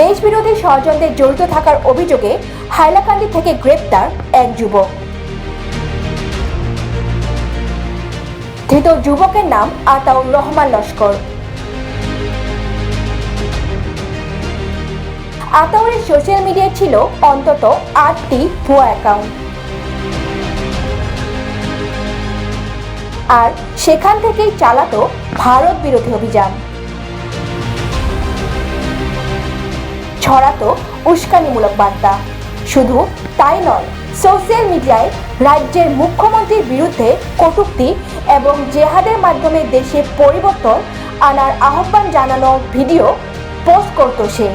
দেশবিরোধী ষড়যন্ত্রে জড়িত থাকার অভিযোগে হাইলাকান্দি থেকে গ্রেপ্তার এক যুবক। ধৃত যুবকের নাম আতাউর রহমান লস্কর। আতাউরের সোশ্যাল মিডিয়ায় ছিল অন্তত আটটি ভুয়া অ্যাকাউন্ট আর সেখান থেকেই চালাতো ভারত বিরোধী অভিযান। ছড়াতো উস্কানিমূলক বার্তা। শুধু তাই নয় সোশ্যাল মিডিয়ায় রাজ্যের মুখ্যমন্ত্রীর বিরুদ্ধে কটূক্তি এবং জেহাদের মাধ্যমে দেশে পরিবর্তন আনার আহ্বান জানানোর ভিডিও পোস্ট করতো সে।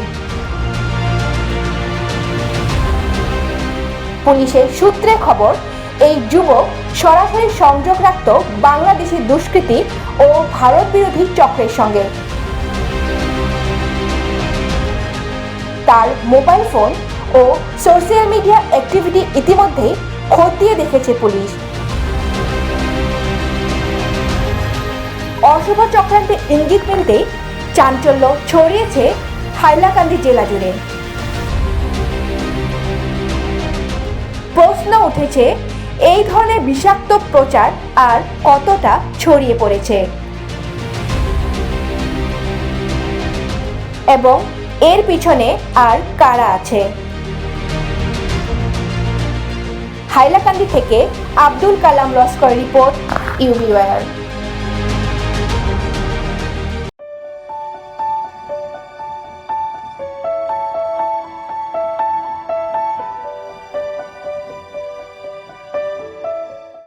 পুলিশের সূত্রে খবর, এই যুবক সরাসরি সংযোগ রাখত বাংলাদেশি দুষ্কৃতী ও ভারত বিরোধী চক্রের সঙ্গে। তার মোবাইল ফোন ও সোশ্যাল মিডিয়া অ্যাক্টিভিটি ইতিমধ্যেই খতিয়ে দেখেছে পুলিশ। অশুভ চক্রান্তে ইঙ্গিত মিলতে চাঞ্চল্য ছড়িয়েছে হাইলাকান্দি জেলা জুড়ে। প্রশ্ন উঠেছে, এই ধরনের বিষাক্ত প্রচার আর কতটা ছড়িয়ে পড়েছে? এবং এর পিছনে আর কারা আছে? হাইলাকান্দি থেকে আব্দুল কালাম লস্কর রিপোর্ট ইউবি ওয়ার